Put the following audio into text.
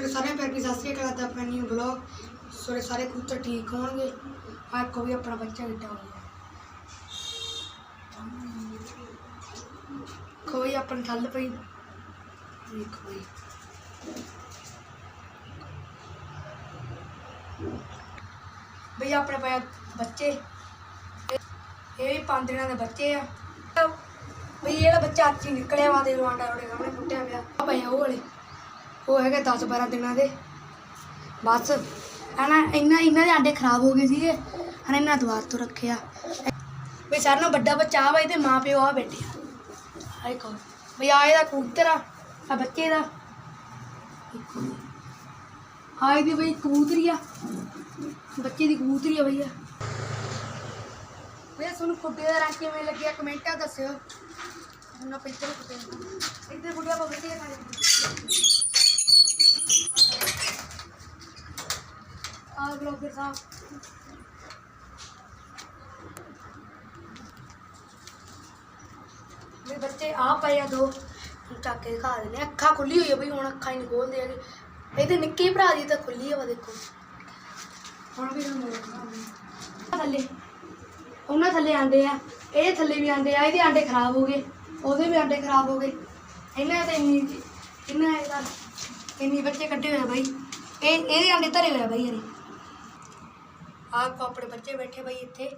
ਤੁਹਾਡੇ ਸਾਰਿਆਂ ਪਿਆਰ ਦੀ ਸਤਿ ਸ੍ਰੀ ਅਕਾਲ ਦਾ ਆਪਣਾ ਨਿਊ ਬਲੌਗ ਤੁਹਾਡੇ ਸਾਰੇ ਕਬੂਤਰ ਠੀਕ ਹੋਣਗੇ। ਆ ਕੋ ਵੀ ਆਪਣਾ ਬੱਚਾ ਕਿੱਡਾ ਹੋ ਗਿਆ। ਕੋਈ ਆਪਣ ਥੱਲ ਪਈ। ਦੇਖੋ ਬਈ ਬਈ ਆਪਣੇ ਪਾਇਆ ਬੱਚੇ। ਇਹ ਵੀ ਪੰਜ ਦਿਨਾਂ ਦੇ ਬੱਚੇ ਆ। ਬਈ ਇਹ ਬੱਚਾ ਅੱਜ ਹੀ ਨਿਕਲਿਆ ਵਾ ਦੇ ਰਵਾਂਡਾ ਉਹਦੇ ਸਾਹਮਣੇ ਫੁੱਟਿਆ ਪਿਆ। ਆ ਪਏ ਉਹ ਵਾਲੇ। ਉਹ ਹੈਗੇ 10 12 ਦਿਨਾਂ ਦੇ। ਬਸ, ਹਨਾ, ਇੰਨਾ ਇਹਨਾਂ ਦੇ ਆਂਡੇ ਖਰਾਬ ਹੋ ਗਏ ਸੀਗੇ। ਹਨਾ ਇਹਨਾਂ ਦੁਆਰ ਤੋਂ ਰੱਖਿਆ। ਬਈ ਸਾਰਿਆਂ ਨਾਲੋਂ ਵੱਡਾ ਬੱਚਾ ਆ ਵਾ, ਇਹਦੇ ਮਾਂ ਪਿਓ ਆ ਬੈਠੇ ਆ। ਹਾਏ ਕੋ ਬਈ ਆ ਇਹਦਾ ਕਬੂਤਰ ਆ ਆ ਬੱਚੇ ਦਾ। ਆ ਇਹਦੀ ਬਈ ਕਬੂਤਰੀ ਆ। ਬੱਚੇ ਦੀ ਕਬੂਤਰੀ ਆ ਭਈਆ ਭਈਆ ਤੁਹਾਨੂੰ ਖੁੱਡੇ ਦਾ ਰੰਗ ਕਿਵੇਂ ਲੱਗਿਆ ਕਮੈਂਟਾਂ ਦੱਸਿਓ। ਹੁਣ ਆਪਾਂ ਇੱਧਰ ਖੁੱਡੇ ਇੱਧਰ ਖੁੱਡੇ ਆਪਾਂ ਵਧੀਆ ਕਰ ਆ ਬਲੌਗਰ ਸਾਹਿਬ ਮੇਰੇ ਬੱਚੇ ਆ ਪਏ ਆ ਦੋ, ਹੁਣ ਚੱਕ ਕੇ ਦਿਖਾ ਦਿੰਦੇ ਅੱਖਾਂ ਖੁੱਲੀ ਹੋਈ ਆ ਬਈ, ਹੁਣ ਅੱਖਾਂ ਹੀ ਨਹੀਂ ਖੋਲਦੇ ਹੈਗੇ। ਇਹਦੇ ਨਿੱਕੇ ਭਰਾ ਦੀ ਤਾਂ ਖੁੱਲੀ ਆ ਵਾ ਦੇਖੋ। ਹੁਣ ਵੀ ਤੁਹਾਨੂੰ ਥੱਲੇ, ਉਹਨਾਂ ਥੱਲੇ ਆਂਡੇ ਆ। ਇਹਦੇ ਥੱਲੇ ਵੀ ਆਂਡੇ ਆ, ਇਹਦੇ ਆਂਡੇ ਖਰਾਬ ਹੋ ਗਏ। ਉਹਦੇ ਵੀ ਆਂਡੇ ਖਰਾਬ ਹੋ ਗਏ। ਇਹਨਾਂ ਤੇ ਇੰਨੀ ਇਹਨਾਂ ਇਹਦਾ ਇੰਨੀ ਬੱਚੇ ਕੱਢੇ ਹੋਏ ਆ ਬਾਈ। ਇਹ ਇਹਦੇ ਆਂਡੇ ਧਰੇ ਹੋਏ ਬਾਈ ਹਰੇ ਆਹ ਕੋ ਆਪਣੇ ਬੱਚੇ ਬੈਠੇ ਭਾਈ ਇੱਥੇ